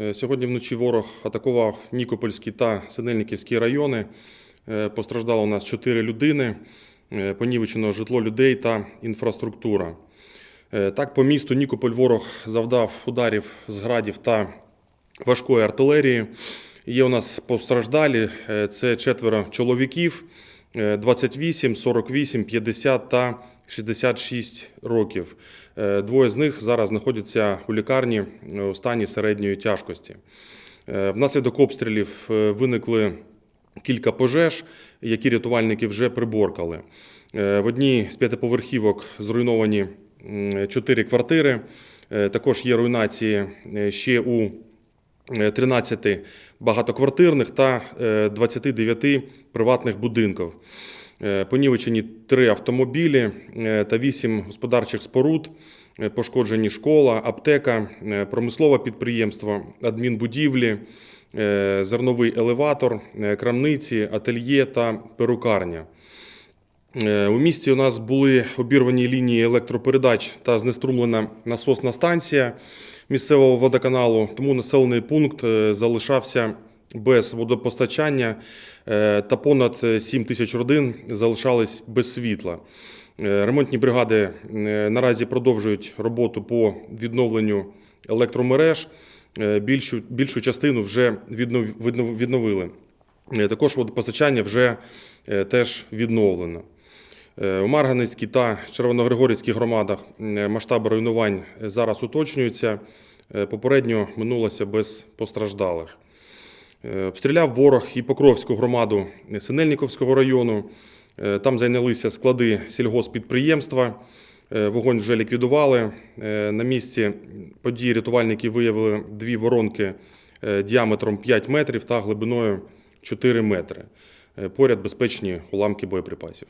Е, Сьогодні вночі ворог атакував Нікопольський та Синельниківський райони. Е, Постраждало у нас 4 людини, е, понівечено житло людей та інфраструктура. Так, по місту Нікополь ворог завдав ударів з градів та важкої артилерії. Є у нас постраждалі. Це четверо чоловіків 28, 48, 50 та 66 років. Е, Двоє з них зараз знаходяться у лікарні е, у стані середньої тяжкості. Е, Внаслідок обстрілів виникли кілька пожеж, які рятувальники вже приборкали. В одній з п'ятиповерхівок зруйновані чотири квартири. Також є руйнації ще у 13 багатоквартирних та е, 29 приватних будинків. Е, Понівечені три автомобілі е, та вісім господарчих споруд, Е, пошкоджені школа, аптека, е, промислове підприємство, адмінбудівлі, е, зерновий елеватор, е, крамниці, ательє та перукарня. Е, У місті у нас були обірвані лінії електропередач та знеструмлена насосна станція місцевого водоканалу, тому населений пункт е, залишався без водопостачання е, та понад 7 тисяч родин залишались без світла. Ремонтні бригади наразі продовжують роботу по відновленню електромереж. Більшу, більшу частину вже віднов- віднов- відновили. Також водопостачання вже теж відновлено. Е, У Марганецькій та Червоногригорівській громадах е, масштаби руйнувань е, зараз уточнюються. Попередньо минулося без постраждалих. Обстріляв ворог і Покровську громаду Синельниковського району. Там зайнялися склади сільгоспідприємства. Вогонь вже ліквідували. На місці події рятувальники виявили дві воронки діаметром 5 метрів та глибиною 4 метри. Поряд безпечні уламки боєприпасів.